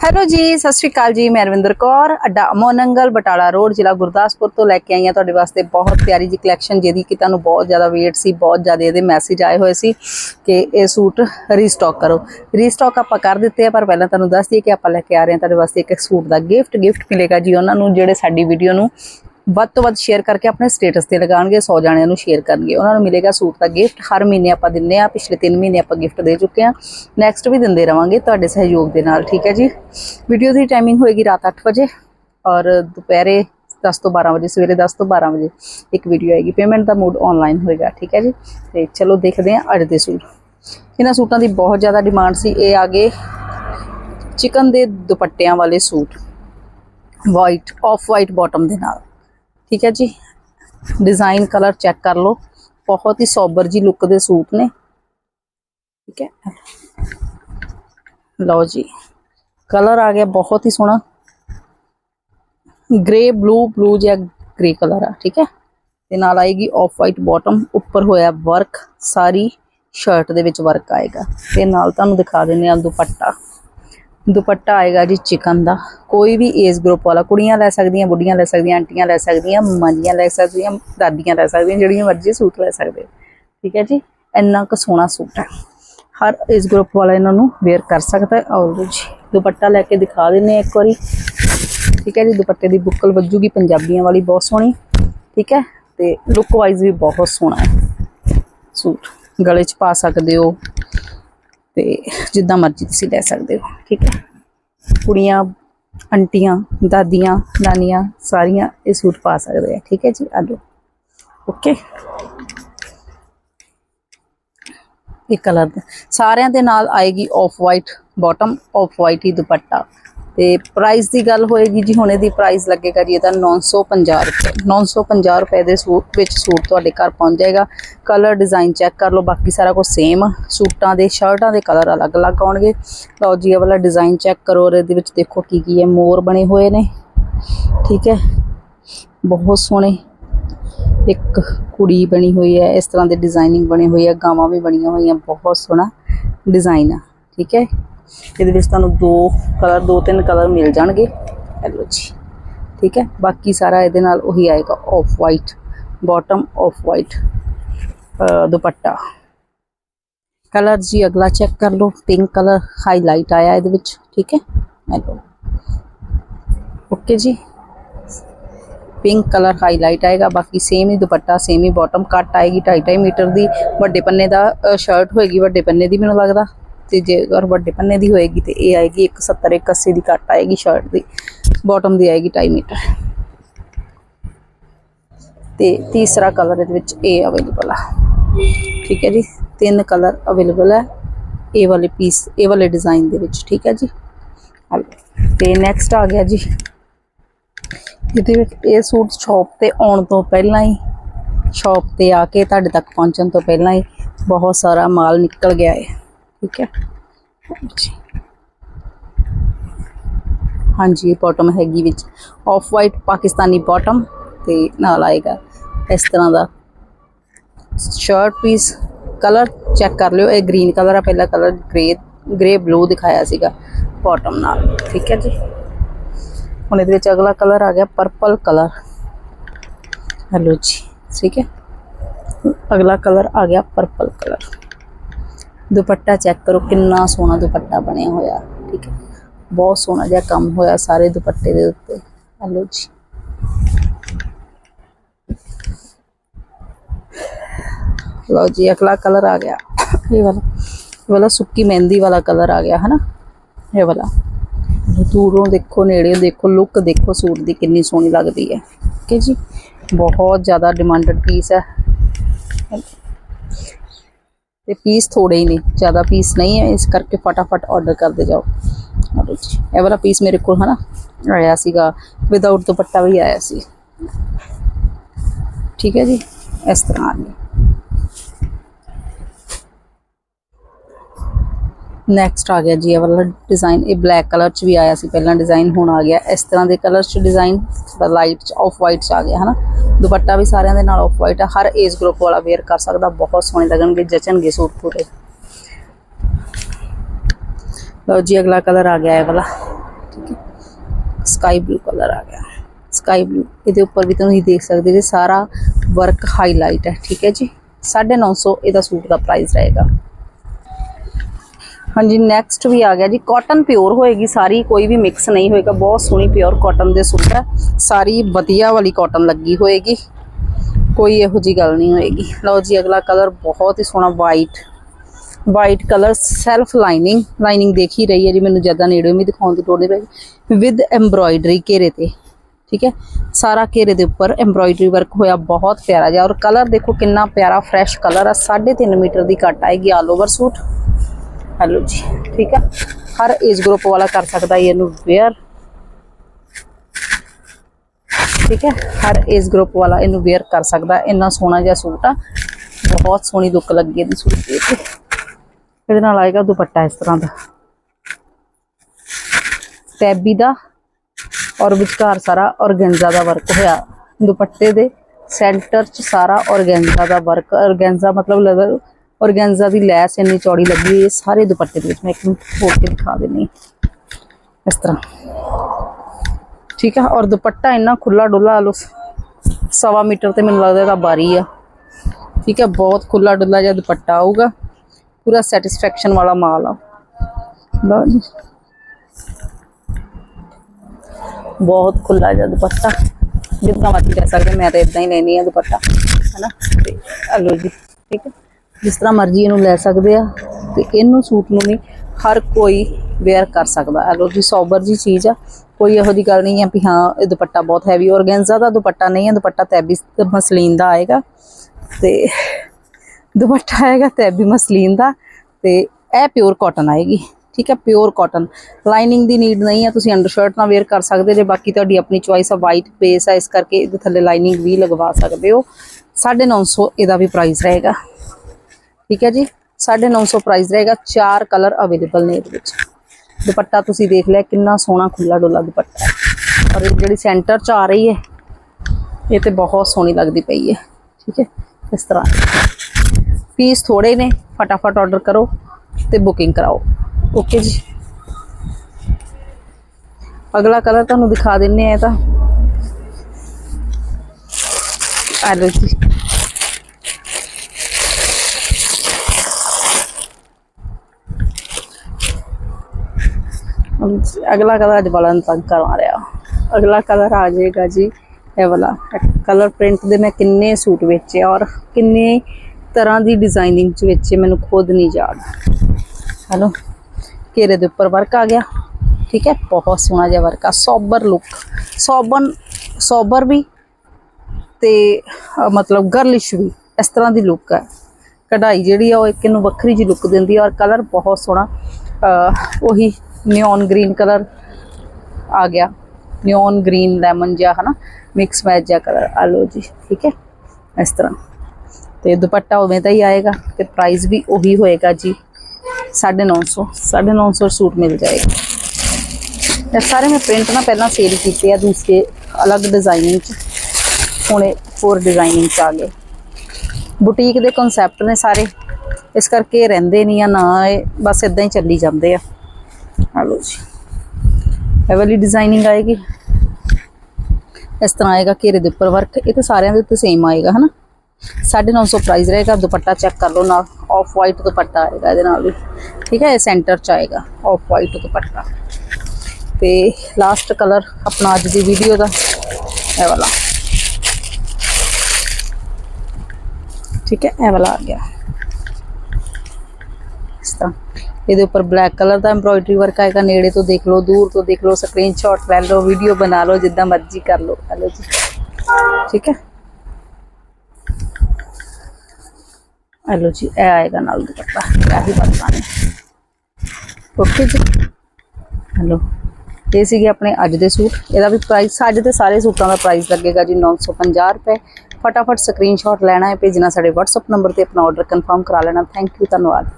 Hello ਜੀ, ਸਤਿ ਸ਼੍ਰੀ ਅਕਾਲ ਜੀ, ਮੈਂ ਰਵਿੰਦਰ ਕੌਰ, ਅੱਡਾ ਅਮੋਨੰਗਲ ਬਟਾਲਾ ਰੋਡ, ਜ਼ਿਲ੍ਹਾ ਗੁਰਦਾਸਪੁਰ ਤੋਂ ਲੈ ਕੇ ਆਈ ਹਾਂ। ਤੁਹਾਡੇ ਵਾਸਤੇ ਬਹੁਤ ਪਿਆਰੀ ਜੀ ਕਲੈਕਸ਼ਨ ਜਿਹਦੀ ਕਿ ਤੁਹਾਨੂੰ ਬਹੁਤ ਜ਼ਿਆਦਾ ਵੇਟ ਸੀ, ਬਹੁਤ ਜ਼ਿਆਦਾ ਇਹਦੇ ਮੈਸੇਜ ਆਏ ਹੋਏ ਸੀ ਕਿ ਇਹ ਸੂਟ ਰੀਸਟਾਕ ਕਰੋ। ਰੀਸਟਾਕ ਆਪਾਂ ਕਰ ਦਿੱਤੇ ਆ, ਪਰ ਪਹਿਲਾਂ ਤੁਹਾਨੂੰ ਦੱਸ ਦਈਏ ਕਿ ਆਪਾਂ ਲੈ ਕੇ ਆ ਰਹੇ ਹਾਂ। ਤੁਹਾਡੇ ਵਾਸਤੇ ਇੱਕ ਸੂਟ ਦਾ ਗਿਫਟ ਗਿਫਟ ਮਿਲੇਗਾ ਜੀ ਉਹਨਾਂ ਨੂੰ, ਜਿਹੜੇ ਸਾਡੀ ਵੀਡੀਓ ਨੂੰ ਵੱਧ ਤੋਂ ਵੱਧ ਸ਼ੇਅਰ ਕਰਕੇ ਆਪਣੇ ਸਟੇਟਸ ਤੇ ਲਗਾਉਣਗੇ 100 ਜਾਣਿਆਂ ਨੂੰ ਸ਼ੇਅਰ ਕਰਨਗੇ। ਉਹਨਾਂ ਨੂੰ ਮਿਲੇਗਾ ਸੂਟ ਦਾ ਗਿਫਟ ਹਰ ਮਹੀਨੇ ਆਪਾਂ ਦਿੰਦੇ ਆ ਪਿਛਲੇ 3 ਮਹੀਨੇ ਆਪਾਂ ਗਿਫਟ ਦੇ ਚੁੱਕੇ ਆ ਨੈਕਸਟ ਵੀ ਦਿੰਦੇ ਰਵਾਂਗੇ ਤੁਹਾਡੇ ਸਹਿਯੋਗ ਦੇ ਨਾਲ, ਠੀਕ ਹੈ ਜੀ? ਵੀਡੀਓ ਦੀ ਟਾਈਮਿੰਗ ਹੋਏਗੀ ਰਾਤ 8 ਵਜੇ ਔਰ ਦੁਪਹਿਰੇ 10 ਤੋਂ 12 ਵਜੇ, ਸਵੇਰੇ 10 ਤੋਂ 12 ਵਜੇ ਇੱਕ ਵੀਡੀਓ ਆਏਗੀ। ਪੇਮੈਂਟ ਦਾ ਮੋਡ ਆਨਲਾਈਨ ਹੋਏਗਾ, ਠੀਕ ਹੈ ਜੀ? ਤੇ ਚਲੋ ਦੇਖਦੇ ਹਾਂ ਅੱਜ ਦੇ ਸੂਟ। ਇਹਨਾਂ ਸੂਟਾਂ ਦੀ ਬਹੁਤ ਜ਼ਿਆਦਾ ਡਿਮਾਂਡ ਸੀ। ਇਹ ਆ ਗਏ ਚਿਕਨ ਦੇ ਦੁਪੱਟਿਆਂ ਵਾਲੇ suit. White off white bottom ਦੇ ਨਾਲ। ਠੀਕ ਹੈ ਜੀ। ਡਿਜ਼ਾਈਨ ਕਲਰ ਚੈੱਕ ਕਰ ਲਓ। ਬਹੁਤ ਹੀ ਸੋਬਰ ਜੀ ਲੁੱਕ ਦੇ ਸੂਟ ਨੇ। ਠੀਕ ਹੈ। ਲਓ ਜੀ। ਕਲਰ ਆ ਗਿਆ ਬਹੁਤ ਹੀ ਸੋਹਣਾ। ਗ੍ਰੇ ਬਲੂ ਬਲੂ ਜਿਹਾ ਗ੍ਰੇ ਕਲਰ ਆ, ਠੀਕ ਹੈ। ਤੇ ਨਾਲ ਆਏਗੀ ਆਫ ਵਾਈਟ ਬਾਟਮ ਉੱਪਰ ਹੋਇਆ ਵਰਕ ਸਾਰੀ ਸ਼ਰਟ ਦੇ ਵਿੱਚ ਵਰਕ ਆਏਗਾ। ਤੇ ਨਾਲ ਤੁਹਾਨੂੰ ਦਿਖਾ ਦਿੰਦੇ ਆ ਦੁਪੱਟਾ। ਦੁਪੱਟਾ ਆਏਗਾ ਜੀ ਚਿਕਨ ਦਾ। ਕੋਈ ਵੀ ਏਜ ਗਰੁੱਪ ਵਾਲਾ, ਕੁੜੀਆਂ ਲੈ ਸਕਦੀਆਂ, ਬੁੱਢੀਆਂ ਲੈ ਸਕਦੀਆਂ, ਆਂਟੀਆਂ ਲੈ ਸਕਦੀਆਂ ਮੰਮੀਆਂ ਲੈ ਸਕਦੀਆਂ, ਦਾਦੀਆਂ ਲੈ ਸਕਦੀਆਂ, ਜਿਹੜੀਆਂ ਮਰਜ਼ੀ ਸੂਟ ਲੈ ਸਕਦੇ। ਠੀਕ ਹੈ ਜੀ? ਇੰਨਾ ਕੁ ਸੋਹਣਾ ਸੂਟ ਹੈ। ਹਰ ਏਜ ਗਰੁੱਪ ਵਾਲਾ ਇਹਨਾਂ ਨੂੰ ਵੇਅਰ ਕਰ ਸਕਦਾ ਔਰ ਜੀ, ਦੁਪੱਟਾ ਲੈ ਕੇ ਦਿਖਾ ਦਿੰਨੇ ਆ ਇੱਕ ਵਾਰੀ। ਠੀਕ ਹੈ ਜੀ, ਦੁਪੱਟੇ ਦੀ ਬੁੱਕਲ ਵੱਜੂਗੀ, ਪੰਜਾਬੀਆਂ ਵਾਲੀ ਬਹੁਤ ਸੋਹਣੀ। ਠੀਕ ਹੈ? ਤੇ ਲੁੱਕ ਵਾਈਜ਼ ਵੀ ਬਹੁਤ ਸੋਹਣਾ ਹੈ। ਸੂਟ ਗਲੇ 'ਚ ਪਾ ਸਕਦੇ ਹੋ। ਤੇ ਜਿੱਦਾਂ ਮਰਜ਼ੀ ਤੁਸੀਂ ਲੈ ਸਕਦੇ ਹੋ, ਠੀਕ ਹੈ? ਕੁੜੀਆਂ, ਆਂਟੀਆਂ, ਦਾਦੀਆਂ, ਨਾਨੀਆਂ ਸਾਰੀਆਂ ਇਹ ਸੂਟ ਪਾ ਸਕਦੇ ਆ, ਠੀਕ ਹੈ ਜੀ? ਆ ਲਓ ਓਕੇ ਇਹ ਕਲਰ ਸਾਰਿਆਂ ਦੇ ਨਾਲ ਆਏਗੀ off white bottom off white ਹੀ ਦੁਪੱਟਾ। ਤੇ ਪ੍ਰਾਈਸ ਦੀ ਗੱਲ ਹੋਏਗੀ ਜੀ, ਹੁਣ ਇਹਦੀ ਪ੍ਰਾਈਸ ਲੱਗੇਗਾ ਜੀ ਇਹਦਾ 950 ਰੁਪਏ। 950 ਰੁਪਏ ਦੇ ਸੂਟ ਵਿੱਚ ਸੂਟ ਤੁਹਾਡੇ ਘਰ ਪਹੁੰਚ ਜਾਏਗਾ। ਕਲਰ ਡਿਜ਼ਾਈਨ ਚੈੱਕ ਕਰ ਲਓ, ਬਾਕੀ ਸਾਰਾ ਕੁਝ ਸੇਮ ਸੂਟਾਂ ਦੇ ਸ਼ਰਟਾਂ ਦੇ ਕਲਰ ਅਲੱਗ-ਅਲੱਗ ਆਉਣਗੇ। ਲਓ ਜੀ, ਇਹ ਵਾਲਾ ਡਿਜ਼ਾਈਨ ਚੈੱਕ ਕਰੋ, ਔਰ ਇਹਦੇ ਵਿੱਚ ਦੇਖੋ ਕੀ ਕੀ ਹੈ। ਮੋਰ ਬਣੇ ਹੋਏ ਨੇ। ਠੀਕ ਹੈ। ਬਹੁਤ ਸੋਹਣੇ। ਇੱਕ ਕੁੜੀ ਬਣੀ ਹੋਈ ਹੈ, ਇਸ ਤਰ੍ਹਾਂ ਦੇ ਡਿਜ਼ਾਈਨਿੰਗ ਬਣੇ ਹੋਈ ਹੈ ਗਾਵਾਂ ਵੀ ਬਣੀਆਂ ਹੋਈਆਂ, ਬਹੁਤ ਸੋਹਣਾ ਡਿਜ਼ਾਈਨ ਆ। ਠੀਕ ਹੈ। ਇਹਦੇ ਵਿੱਚ ਤੁਹਾਨੂੰ ਦੋ ਕਲਰ ਦੋ ਤਿੰਨ ਕਲਰ ਮਿਲ ਜਾਣਗੇ। ਇਹ ਜੀ। ਠੀਕ ਹੈ? ਬਾਕੀ ਸਾਰਾ ਇਹਦੇ ਨਾਲ ਉਹੀ ਆਏਗਾ off white bottom off white ਦੁਪੱਟਾ। ਕਲਰ ਜੀ ਅਗਲਾ ਚੈੱਕ ਕਰ ਲਓ। ਪਿੰਕ ਕਲਰ ਹਾਈਲਾਈਟ ਆਇਆ ਇਹਦੇ ਵਿੱਚ। ਠੀਕ ਹੈ? ਇਹ ਓਕੇ ਜੀ। ਪਿੰਕ ਕਲਰ ਹਾਈਲਾਈਟ ਆਏਗਾ। ਬਾਕੀ ਸੇਮ ਹੀ ਦੁਪੱਟਾ ਸੇਮ ਹੀ ਬਾਟਮ ਕੱਟ ਆਏਗੀ। 2.5 ਮੀਟਰ ਦੀ ਵੱਡੇ ਪੰਨੇ ਦਾ ਸ਼ਰਟ ਹੋਏਗੀ। ਵੱਡੇ ਪੰਨੇ ਦੀ ਮੈਨੂੰ ਲੱਗਦਾ। ਤੇ ਜੇ ਅਗਰ ਵੱਡੇ ਪੰਨੇ ਦੀ ਹੋਏਗੀ ਤੇ ਇਹ ਆਏਗੀ 170 180 ਦੀ ਕੱਟ ਆਏਗੀ ਸ਼ਰਟ ਦੀ। ਬਾਟਮ ਦੀ ਆਏਗੀ 2.5 ਮੀਟਰ। ਤੇ ਤੀਸਰਾ ਕਲਰ ਇਹਦੇ ਵਿੱਚ ਇਹ ਅਵੇਲੇਬਲ ਆ। ਠੀਕ ਹੈ ਜੀ? ਤਿੰਨ ਕਲਰ ਅਵੇਲੇਬਲ ਹੈ ਇਹ ਵਾਲੇ ਪੀਸ ਇਹ ਵਾਲੇ ਡਿਜ਼ਾਈਨ ਦੇ ਵਿੱਚ। ਠੀਕ ਹੈ ਜੀ? ਆ ਤੇ ਨੈਕਸਟ ਆ ਗਿਆ ਜੀ। ਇਹਦੇ ਵਿੱਚ ਇਹ ਸੂਟ ਸ਼ਾਪ ਤੇ ਆਉਣ ਤੋਂ ਪਹਿਲਾਂ ਹੀ ਸ਼ਾਪ ਤੇ ਆ ਕੇ ਤੁਹਾਡੇ ਤੱਕ ਪਹੁੰਚਣ ਤੋਂ ਪਹਿਲਾਂ ਹੀ ਬਹੁਤ ਸਾਰਾ ਮਾਲ ਨਿਕਲ ਗਿਆ ਹੈ ਠੀਕ ਹੈ? ਜੀ ਹਾਂਜੀ ਬਾਟਮ ਹੈਗੀ ਵਿੱਚ। ਆਫ ਵਾਈਟ ਪਾਕਿਸਤਾਨੀ ਬਾਟਮ ਤੇ ਨਾਲ ਆਏਗਾ। ਇਸ ਤਰ੍ਹਾਂ ਦਾ ਸ਼ਰਟ ਪੀਸ ਕਲਰ ਚੈੱਕ ਕਰ ਲਿਓ। ਇਹ ਗ੍ਰੀਨ ਕਲਰ ਆ, ਪਹਿਲਾ ਕਲਰ ਗ੍ਰੇ ਗ੍ਰੇ ਬਲੂ ਦਿਖਾਇਆ ਸੀਗਾ ਬਾਟਮ ਨਾਲ। ਠੀਕ ਹੈ ਜੀ? ਹੁਣ ਇਹਦੇ ਵਿੱਚ ਅਗਲਾ ਕਲਰ ਆ ਗਿਆ ਪਰਪਲ ਕਲਰ ਹੈਲੋ ਜੀ, ਠੀਕ ਹੈ? ਅਗਲਾ ਕਲਰ ਆ ਗਿਆ ਪਰਪਲ ਕਲਰ ਦੁਪੱਟਾ ਚੈੱਕ ਕਰੋ ਕਿੰਨਾ ਸੋਹਣਾ ਦੁਪੱਟਾ ਬਣਿਆ ਹੋਇਆ ਠੀਕ ਹੈ ਬਹੁਤ ਸੋਹਣਾ ਜਿਹਾ ਕੰਮ ਹੋਇਆ ਸਾਰੇ ਦੁਪੱਟੇ ਦੇ ਉੱਤੇ ਹੈਲੋ ਜੀ ਲਓ ਜੀ ਅਗਲਾ ਕਲਰ ਆ ਗਿਆ ਇਹ ਵਾਲਾ ਇਹ ਵਾਲਾ ਸੁੱਕੀ ਮਹਿੰਦੀ ਵਾਲਾ ਕਲਰ ਆ ਗਿਆ ਹੈ ਨਾ ਇਹ ਵਾਲਾ ਦੂਰੋਂ ਦੇਖੋ ਨੇੜੇ ਦੇਖੋ ਲੁੱਕ ਦੇਖੋ ਸੂਟ ਦੀ ਕਿੰਨੀ ਸੋਹਣੀ ਲੱਗਦੀ ਹੈ ਠੀਕ ਹੈ ਜੀ ਬਹੁਤ ਜ਼ਿਆਦਾ ਡਿਮਾਂਡਡ ਪੀਸ ਹੈ ਤੇ ਪੀਸ ਥੋੜੇ ਹੀ ਨੇ ਜ਼ਿਆਦਾ ਪੀਸ ਨਹੀਂ ਹੈ ਇਸ ਕਰਕੇ ਫਟਾਫਟ ਆਰਡਰ ਕਰਦੇ ਜਾਓ ਆਲੋ ਜੀ ਇਹ ਵਾਲਾ ਪੀਸ ਮੇਰੇ ਕੋਲ ਹਨਾ ਆਇਆ ਸੀਗਾ ਵਿਦਆਊਟ ਦੁਪੱਟਾ ਵੀ ਆਇਆ ਸੀ ਠੀਕ ਹੈ ਜੀ ਇਸ ਤਰ੍ਹਾਂ ਆ ਗਿਆ ਨੈਕਸਟ ਆ ਗਿਆ ਜੀ ਇਹ ਵਾਲਾ ਡਿਜ਼ਾਈਨ ਇਹ ਬਲੈਕ ਕਲਰ ਚ ਵੀ ਆਇਆ ਸੀ ਪਹਿਲਾਂ ਡਿਜ਼ਾਈਨ ਹੁਣ ਆ ਗਿਆ ਇਸ ਤਰ੍ਹਾਂ ਦੇ ਕਲਰ ਚ ਡਿਜ਼ਾਈਨ ਥੋੜਾ ਲਾਈਟ ਚ ਆਫ ਵਾਈਟ ਚ ਆ ਗਿਆ ਹਨਾ ਦੁਪੱਟਾ ਵੀ ਸਾਰਿਆਂ ਦੇ ਨਾਲ ਆਫ ਵਾਈਟ ਆ। ਹਰ ਏਜ ਗਰੁੱਪ ਵਾਲਾ ਵੇਅਰ ਕਰ ਸਕਦਾ, ਬਹੁਤ ਸੋਹਣੇ ਲੱਗਣਗੇ, ਜਚਣਗੇ ਸੂਟ ਪੂਰੇ। ਲਓ ਜੀ, ਅਗਲਾ ਕਲਰ ਆ ਗਿਆ ਇਹ ਵਾਲਾ। ਠੀਕ ਹੈ। ਸਕਾਈ ਬਲੂ ਕਲਰ ਆ ਗਿਆ। ਸਕਾਈ ਬਲੂ ਇਹਦੇ ਉੱਪਰ ਵੀ ਤੁਸੀਂ ਦੇਖ ਸਕਦੇ ਜੇ, ਸਾਰਾ ਵਰਕ ਹਾਈਲਾਈਟ ਹੈ। ਠੀਕ ਹੈ ਜੀ। 950 ਇਹਦਾ ਸੂਟ ਦਾ ਪ੍ਰਾਈਸ ਰਹੇਗਾ। ਹਾਂਜੀ ਨੈਕਸਟ ਵੀ ਆ ਗਿਆ ਜੀ। ਕਾਟਨ ਪਿਓਰ ਹੋਏਗੀ ਸਾਰੀ, ਕੋਈ ਵੀ ਮਿਕਸ ਨਹੀਂ ਹੋਏਗਾ। ਬਹੁਤ ਸੋਹਣੀ ਪਿਓਰ ਕਾਟਨ ਦੇ ਸੂਟ ਹੈ। ਸਾਰੀ ਵਧੀਆ ਵਾਲੀ ਕਾਟਨ ਲੱਗੀ ਹੋਏਗੀ। ਕੋਈ ਇਹੋ ਜੀ ਗੱਲ ਨਹੀਂ ਹੋਏਗੀ। ਲਓ ਜੀ, ਅਗਲਾ ਕਲਰ ਬਹੁਤ ਹੀ ਸੋਹਣਾ white white colour self lining lining ਦੇਖ ਹੀ ਰਹੀ ਹੈ ਜੀ, ਮੈਨੂੰ ਜ਼ਿਆਦਾ ਨੇੜੇ ਵੀ ਦਿਖਾਉਣ ਦੀ ਲੋੜ ਨਹੀਂ ਪਈ ਵਿਦ ਐਮਬ੍ਰੋਇਡਰੀ ਘੇਰੇ ਤੇ, ਠੀਕ ਹੈ? ਸਾਰਾ ਘੇਰੇ ਦੇ ਉੱਪਰ ਐਮਬ੍ਰੋਇਡਰੀ ਵਰਕ ਹੋਇਆ, ਬਹੁਤ ਪਿਆਰਾ ਜਿਹਾ। ਔਰ ਕਲਰ ਦੇਖੋ, ਕਿੰਨਾ ਪਿਆਰਾ ਫਰੈਸ਼ ਕਲਰ ਆ। 3.5 ਮੀਟਰ ਦੀ ਕੱਟ ਆਏਗੀ ਆਲ ਓਵਰ ਸੂਟ। ਹੈਲੋ ਜੀ, ਠੀਕ ਹੈ ਹਰ ਏਜ ਗਰੁੱਪ ਵਾਲਾ ਕਰ ਸਕਦਾ ਇਹਨੂੰ ਵੇਅਰ ਠੀਕ ਹੈ ਹਰ ਏਜ ਗਰੁੱਪ ਵਾਲਾ ਇਹਨੂੰ ਵੇਅਰ ਕਰ ਸਕਦਾ, ਇੰਨਾ ਸੋਹਣਾ ਜਿਹਾ ਸੂਟ ਆ। ਬਹੁਤ ਸੋਹਣੀ ਲੁੱਕ ਲੱਗੀ ਇਹਦੀ ਸੂਟ ਤੇ ਇਹਦੇ ਨਾਲ ਆਏਗਾ ਦੁਪੱਟਾ ਇਸ ਤਰ੍ਹਾਂ ਦਾ। ਟੈਬੀ ਦਾ ਔਰ ਵਿਚਕਾਰ ਸਾਰਾ ਔਰਗੈਂਜ਼ਾ ਦਾ ਵਰਕ ਹੋਇਆ। ਦੁਪੱਟੇ ਦੇ ਸੈਂਟਰ 'ਚ ਸਾਰਾ ਔਰਗੈਂਜ਼ਾ ਦਾ ਵਰਕ ਔਰਗੈਂਜ਼ਾ ਮਤਲਬ ਲੈਵਲ ਔਰਗੈਂਜ਼ਾ ਦੀ ਲੈਸ ਇੰਨੀ ਚੌੜੀ ਲੱਗੀ ਹੋਈ ਹੈ, ਸਾਰੇ ਦੁਪੱਟੇ ਦੇ ਵਿੱਚ ਮੈਂ ਇੱਕ ਮਿੰਟ ਖੋਲ ਕੇ ਦਿਖਾ ਦਿੰਨੀ ਇਸ ਤਰ੍ਹਾਂ। ਠੀਕ ਹੈ ਔਰ ਦੁਪੱਟਾ ਇੰਨਾ ਖੁੱਲਾ ਡੁੱਲਾ ਲੋ, ਸਵਾ ਮੀਟਰ ਤੇ ਮੈਨੂੰ ਲੱਗਦਾ ਇਹਦਾ ਬਾਰੀ ਆ। ਠੀਕ ਹੈ ਬਹੁਤ ਖੁੱਲਾ ਡੁੱਲਾ ਜਿਹਾ ਦੁਪੱਟਾ ਆਊਗਾ। ਪੂਰਾ ਸੈਟੀਸਫੈਕਸ਼ਨ ਵਾਲਾ ਮਾਲ ਆ। ਲਓ ਜੀ। ਬਹੁਤ ਖੁੱਲਾ ਜਿਹਾ ਦੁਪੱਟਾ। ਜਿੰਨਾ ਮਰਜ਼ੀ ਲੈ ਸਕਦੇ, ਮੈਂ ਤਾਂ ਇਦਾਂ ਹੀ ਲੈਣੀ ਆ ਦੁਪੱਟਾ, ਹੈਨਾ? ਤੇ ਆ ਲਓ ਜੀ, ਠੀਕ ਹੈ ਜਿਸ ਤਰ੍ਹਾਂ ਮਰਜ਼ੀ ਇਹਨੂੰ ਲੈ ਸਕਦੇ ਆ ਤੇ ਇਹਨੂੰ ਸੂਟ ਨੂੰ ਵੀ ਹਰ ਕੋਈ ਵੇਅਰ ਕਰ ਸਕਦਾ। ਆ ਲਓ ਜੀ ਸੋਬਰ ਜੀ ਚੀਜ਼ ਆ, ਕੋਈ ਇਹੋ ਦੀ ਗੱਲ ਨਹੀਂ ਹੈ ਵੀ ਹਾਂ, ਇਹ ਦੁਪੱਟਾ ਬਹੁਤ ਹੈਵੀ ਔਰਗੈਂਜ਼ਾ ਦਾ ਦੁਪੱਟਾ ਨਹੀਂ ਹੈ ਦੁਪੱਟਾ ਤੈਬੀ ਮਸਲੀਨ ਦਾ ਆਏਗਾ। ਤੇ ਦੁਪੱਟਾ ਆਏਗਾ ਤੈਬੀ ਮਸਲੀਨ ਦਾ ਤੇ ਇਹ ਪਿਓਰ ਕਾਟਨ ਆਏਗੀ, ਠੀਕ ਹੈ ਪਿਓਰ ਕਾਟਨ ਲਾਈਨਿੰਗ ਦੀ ਨੀਡ ਨਹੀਂ ਹੈ ਤੁਸੀਂ ਅੰਡਰਸ਼ਰਟ ਨਾਲ ਵੇਅਰ ਕਰ ਸਕਦੇ ਜੇ, ਬਾਕੀ ਤੁਹਾਡੀ ਆਪਣੀ ਚੁਆਇਸ ਆ ਵਾਈਟ ਬੇਸ ਆ, ਇਸ ਕਰਕੇ ਇਹਦੇ ਥੱਲੇ ਲਾਈਨਿੰਗ ਵੀ ਲਗਵਾ ਸਕਦੇ ਹੋ। 950 ਇਹਦਾ ਵੀ ਪ੍ਰਾਈਸ ਰਹੇਗਾ। ਠੀਕ ਹੈ ਜੀ? 950 ਪ੍ਰਾਈਸ ਰਹੇਗਾ। ਚਾਰ ਕਲਰ ਅਵੇਲੇਬਲ ਨੇ ਇਹਦੇ ਵਿੱਚ। ਦੁਪੱਟਾ ਤੁਸੀਂ ਦੇਖ ਲਿਆ, ਕਿੰਨਾ ਸੋਹਣਾ ਖੁੱਲਾ ਡੋਲਾ ਦੁਪੱਟਾ ਹੈ। ਔਰ ਇਹ ਜਿਹੜੀ ਸੈਂਟਰ 'ਚ ਆ ਰਹੀ ਹੈ, ਇਹ ਤੇ ਬਹੁਤ ਸੋਹਣੀ ਲੱਗਦੀ ਪਈ ਹੈ। ਠੀਕ ਹੈ? ਇਸ ਤਰ੍ਹਾਂ। ਪੀਸ ਥੋੜੇ ਨੇ, ਫਟਾਫਟ ਆਰਡਰ ਕਰੋ ਤੇ ਬੁਕਿੰਗ ਕਰਾਓ। ਓਕੇ ਜੀ? ਅਗਲਾ ਕਲਰ ਤੁਹਾਨੂੰ ਦਿਖਾ ਦਿੰਨੇ ਆ ਇਹ ਤਾਂ। ਆ ਲਓ ਜੀ। ਹੁਣ ਅਗਲਾ ਕਲਰ ਅੱਜ ਬੜਾ ਤੰਗ ਕਰਵਾ ਰਿਹਾ। ਅਗਲਾ ਕਲਰ ਆ ਜਾਏਗਾ ਜੀ ਇਹ ਵਾਲਾ। ਕਲਰ ਪ੍ਰਿੰਟ ਦੇ ਮੈਂ ਕਿੰਨੇ ਸੂਟ ਵੇਚੇ ਔਰ ਕਿੰਨੇ ਤਰ੍ਹਾਂ ਦੀ ਡਿਜ਼ਾਈਨਿੰਗ ਚ ਵੇਚੇ ਮੈਨੂੰ ਖੁਦ ਨਹੀਂ ਯਾਦ। ਹਲੋ, ਘੇਰੇ ਦੇ ਉੱਪਰ ਵਰਕ ਆ ਗਿਆ। ਠੀਕ ਹੈ, ਬਹੁਤ ਸੋਹਣਾ ਜਿਹਾ ਵਰਕ ਆ, ਸੋਬਰ ਲੁੱਕ ਸੋਬਨ, ਸੋਬਰ ਵੀ ਤੇ ਮਤਲਬ ਗਰਲਿਸ਼ ਵੀ, ਇਸ ਤਰ੍ਹਾਂ ਦੀ ਲੁੱਕ ਹੈ ਕਢਾਈ ਜਿਹੜੀ ਆ ਉਹ ਇੱਕ ਨੂੰ ਵੱਖਰੀ ਜਿਹੀ ਲੁੱਕ ਦਿੰਦੀ ਔਰ ਕਲਰ ਬਹੁਤ ਸੋਹਣਾ ਉਹੀ ਨਿਓਨ ਗ੍ਰੀਨ ਕਲਰ ਆ ਗਿਆ। ਨਿਓਨ ਗ੍ਰੀਨ ਲੈਮਨ ਜਿਹਾ, ਹਨਾ? ਮਿਕਸ ਮੈਚ ਜਿਹਾ ਕਲਰ ਆ ਲਓ ਜੀ, ਠੀਕ ਹੈ? ਇਸ ਤਰ੍ਹਾਂ। ਤੇ ਦੁਪੱਟਾ ਉਵੇਂ ਦਾ ਹੀ ਆਏਗਾ ਤੇ ਪ੍ਰਾਈਸ ਵੀ ਉਹੀ ਹੋਏਗਾ ਜੀ। 950 950 ਸੂਟ ਮਿਲ ਜਾਏਗਾ। ਇਹ ਸਾਰੇ ਮੈਂ ਪ੍ਰਿੰਟ ਨਾ ਪਹਿਲਾਂ ਸੇਲ ਕੀਤੇ ਆ ਦੂਸਰੇ ਅਲੱਗ ਡਿਜ਼ਾਈਨਿੰਗ ਚ। ਹੁਣੇ ਇਹ ਫੋਰ ਡਿਜ਼ਾਈਨਿੰਗ ਚ ਆ ਗਏ। ਬੁਟੀਕ ਦੇ ਕਨਸੈਪਟ ਨੇ ਸਾਰੇ। ਇਸ ਕਰਕੇ ਇਹ ਰਹਿੰਦੇ ਨਹੀਂ ਆ, ਨਾ ਇਹ, ਬਸ ਇਦਾਂ ਹੀ ਚੱਲੀ ਜਾਂਦੇ ਆ। ਆ ਲਓ ਜੀ ਇਹ ਵਾਲੀ ਡਿਜ਼ਾਈਨਿੰਗ ਆਏਗੀ ਇਸ ਤਰ੍ਹਾਂ ਆਏਗਾ ਘੇਰੇ ਦੇ ਉੱਪਰ ਵਰਕ ਇਹ ਤਾਂ ਸਾਰਿਆਂ ਦੇ ਉੱਤੇ ਸੇਮ ਆਏਗਾ ਹਨਾ 950 ਪ੍ਰਾਈਸ ਰਹੇਗਾ ਦੁਪੱਟਾ ਚੈੱਕ ਕਰ ਲਓ ਨਾਲ ਆਫ ਵਾਈਟ ਦੁਪੱਟਾ ਆਏਗਾ ਇਹਦੇ ਨਾਲ ਵੀ ਠੀਕ ਹੈ ਇਹ ਸੈਂਟਰ ਚ ਆਏਗਾ ਆਫ ਵਾਈਟ ਦੁਪੱਟਾ ਤੇ ਲਾਸਟ ਕਲਰ ਆਪਣਾ ਅੱਜ ਦੀ ਵੀਡੀਓ ਦਾ ਇਹ ਵਾਲਾ ਠੀਕ ਹੈ ਇਹ ਵਾਲਾ ਆ ਗਿਆ ਇਸ ਤਰ੍ਹਾਂ ਇਹਦੇ ਉੱਪਰ ਬਲੈਕ ਕਲਰ ਦਾ ਐਮਬ੍ਰੋਇਡਰੀ ਵਰਕ ਆਏਗਾ, ਨੇੜੇ ਤੋਂ ਦੇਖ ਲਓ, ਦੂਰ ਤੋਂ ਦੇਖ ਲਓ ਸਕਰੀਨਸ਼ਾਟ ਲੈ ਲਓ ਵੀਡੀਓ ਬਣਾ ਲਓ, ਜਿੱਦਾਂ ਮਰਜ਼ੀ ਕਰ ਲਓ ਹਲੋ ਜੀ। ਠੀਕ ਹੈ? ਹਲੋ ਜੀ, ਇਹ ਆਏਗਾ ਨਾਲ ਦੁਪੱਟਾ ਇਹ ਹੀ ਬਤਨਾ ਨੇ। ਓਕੇ ਜੀ। ਹਲੋ ਇਹ ਸੀਗੇ ਆਪਣੇ ਅੱਜ ਦੇ ਸੂਟ। ਇਹਦਾ ਵੀ ਪ੍ਰਾਈਸ ਅੱਜ ਦੇ ਸਾਰੇ ਸੂਟਾਂ ਦਾ ਪ੍ਰਾਈਸ ਲੱਗੇਗਾ ਜੀ 950 ਰੁਪਏ। ਫਟਾਫਟ ਸਕਰੀਨਸ਼ਾਟ ਲੈਣਾ ਹੈ, ਭੇਜਣਾ ਸਾਡੇ WhatsApp ਨੰਬਰ ਤੇ ਆਪਣਾ ਆਰਡਰ ਕਨਫਰਮ ਕਰਾ ਲੈਣਾ। ਥੈਂਕ ਯੂ ਧੰਨਵਾਦ।